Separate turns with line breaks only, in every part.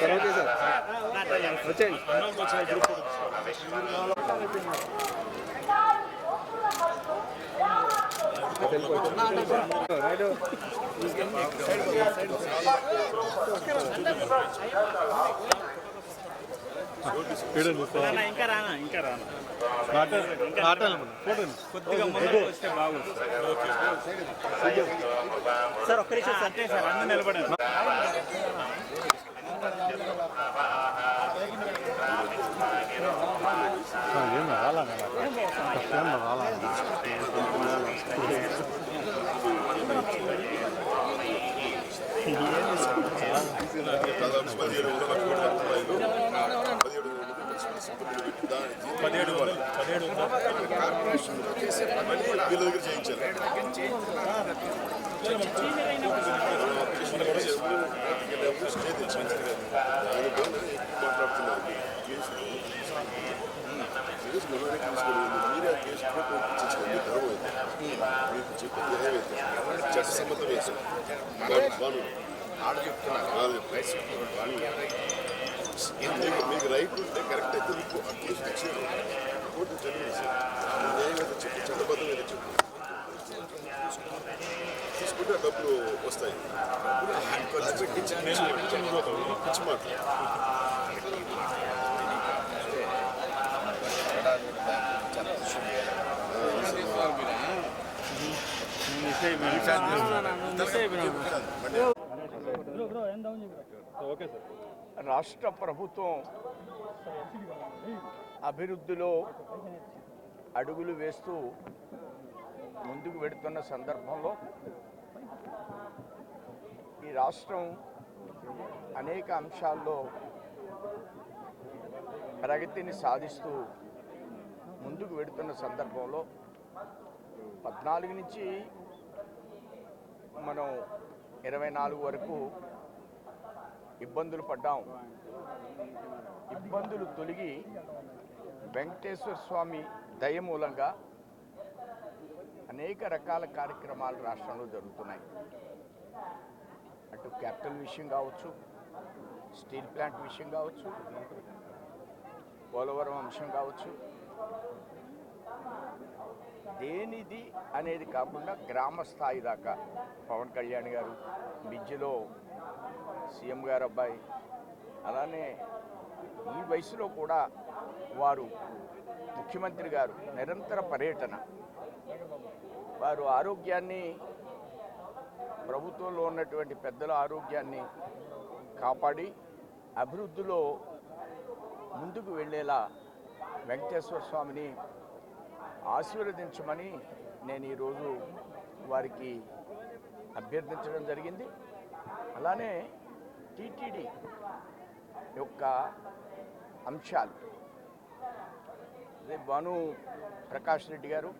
కరాకే sir వచ్చేయండి right
ఇంకా రానా ఇంకా రానా. సార్ ఒక్క నిమిషం సత్తే సార్ అందరూ నిలబడండి
వీళ్ళ పదిహేడు చేయించారు స్టే తెచ్చింది దాని వల్ల మీరే కేసు పంపించండి మీకు చెప్పింది చెప్తున్నారు మీకు రైట్ ఉంటే కరెక్ట్ అయితే మీకు అప్పుడు శిక్షణ కోర్టు చదివేసి న్యాయం అయితే చెప్పు చట్టబద్ధం అయితే చెప్పు. తీసుకుంటే డబ్బులు వస్తాయి. ఖర్చు పెట్టించి పిచ్చి మాట
రాష్ట్ర ప్రభుత్వం అభివృద్ధిలో అడుగులు వేస్తూ ముందుకు వెడుతున్న సందర్భంలో ఈ రాష్ట్రం అనేక అంశాల్లో ప్రగతిని సాధిస్తూ ముందుకు వెడుతున్న సందర్భంలో పద్నాలుగు నుంచి మనం ఇరవై నాలుగు వరకు ఇబ్బందులు పడ్డాం. ఇబ్బందులు తొలగి వెంకటేశ్వర స్వామి దయ మూలంగా అనేక రకాల కార్యక్రమాలు రాష్ట్రంలో జరుగుతున్నాయి. అటు క్యాపిటల్ విషయం కావచ్చు స్టీల్ ప్లాంట్ విషయం కావచ్చు పోలవరం అంశం కావచ్చు దేనిది అనేది కాకుండా గ్రామ స్థాయి దాకా. పవన్ కళ్యాణ్ గారు విద్యలో సీఎం గారు అబ్బాయి. అలానే ఈ వయసులో కూడా వారు ముఖ్యమంత్రి గారు నిరంతర పర్యటన. వారు ఆరోగ్యాన్ని ప్రభుత్వంలో ఉన్నటువంటి పెద్దల ఆరోగ్యాన్ని కాపాడి అభివృద్ధిలో ముందుకు వెళ్ళేలా వెంకటేశ్వర స్వామిని ఆశీర్వదించమని నేను ఈరోజు వారికి అభ్యర్థించడం జరిగింది. అలానే టీటీడీ యొక్క అంశాలు. అదే భాను ప్రకాష్ రెడ్డి గారు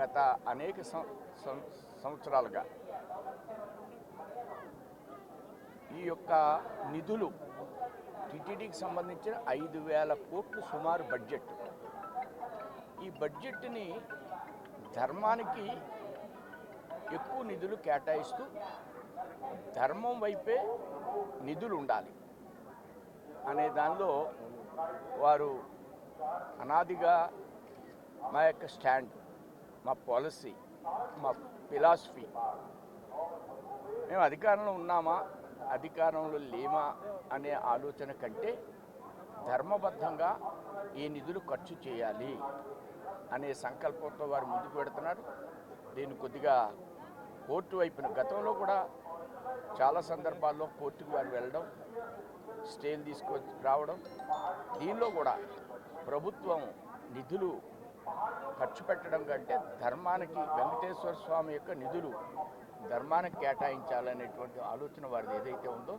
గత అనేక సం- సం- సంవత్సరాలుగా ఈ యొక్క నిధులు టీటీడీకి సంబంధించిన ఐదు వేల కోట్లు సుమారు బడ్జెట్ ఈ బడ్జెట్ని ధర్మానికి ఎక్కువ నిధులు కేటాయిస్తూ ధర్మం వైపే నిధులు ఉండాలి అనే దానిలో వారు అనాదిగా మా యొక్క స్టాండ్ మా పాలసీ మా ఫిలాసఫీ. మేము అధికారంలో ఉన్నామా అధికారంలో లేమా అనే ఆలోచన కంటే ధర్మబద్ధంగా ఈ నిధులు ఖర్చు చేయాలి అనే సంకల్పంతో వారు ముందుకు పెడుతున్నారు దీన్ని కొద్దిగా కోర్టు వైపున గతంలో కూడా చాలా సందర్భాల్లో కోర్టుకు వారు వెళ్ళడం స్టేలు తీసుకొచ్చి రావడం దీనిలో కూడా ప్రభుత్వం నిధులు ఖర్చు పెట్టడం కంటే ధర్మానికి వెంకటేశ్వర స్వామి యొక్క నిధులు ధర్మానికి కేటాయించాలనేటువంటి ఆలోచన వారిది ఏదైతే ఉందో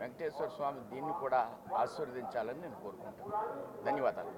వెంకటేశ్వర స్వామి దీన్ని కూడా ఆశీర్వదించాలని నేను కోరుకుంటాను ధన్యవాదాలు.